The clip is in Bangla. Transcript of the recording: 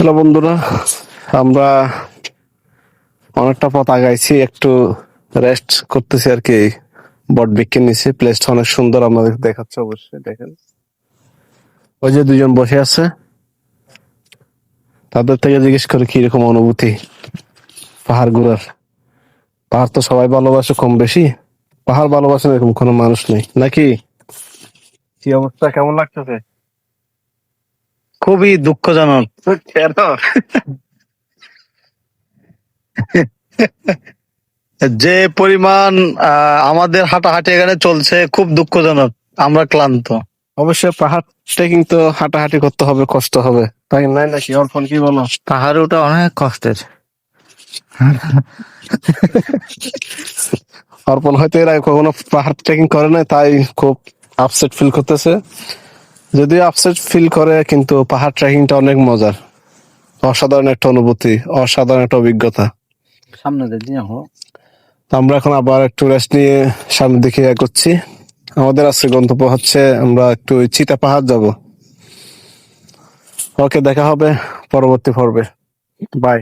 হ্যালো বন্ধুরা, আমরা অনেকটা পথ আগাইছি, একটু রেস্ট করতেছি আর কি বট বিকের নিচে প্লেসটা অনেক সুন্দর আমাদের দেখাচ্ছে অবশ্যই, দেখেন। ওই যে দুজন বসে আছে, তাদের থেকে জিজ্ঞেস করে কীরকম অনুভূতি, পাহাড় ঘুরার। পাহাড় তো সবাই ভালোবাসে কম বেশি, পাহাড় ভালোবাসে এরকম কোনো মানুষ নেই, নাকি? কি অবস্থা? কেমন লাগতেছে? খুবই দুঃখজনক। কেন? যে পরিমাণ আহ, আমাদের হাঁটাহাঁটি এখানে চলছে খুব দুঃখজনক। আমরা ক্লান্ত। অবশ্যই পাহাড় ট্রেকিং তো হাঁটাহাঁটি করতে হবে কষ্ট হবে। তাই নাই নাকি? অর্পণ কি বলো? পাহাড়ে ওটা অনেক কষ্টের। অর্পণ হয়তো এর কখনো পাহাড় ট্রেকিং করে না তাই খুব আপসেট ফিল করতেছে। যদিও আপসেট ফিল করে কিন্তু পাহাড় ট্রেকিংটা অনেক মজার। অসাধারণ একটা অনুভূতি অসাধারণ একটা অভিজ্ঞতা। সামনে আমরা এখন আবার একটু রেস্ট নিয়ে সামনের দিকে এগোচ্ছি। আমাদের আজকে গন্তব্য হচ্ছে আমরা একটু চিতা পাহাড় যাব। ওকে দেখা হবে পরবর্তী পর্বে। বাই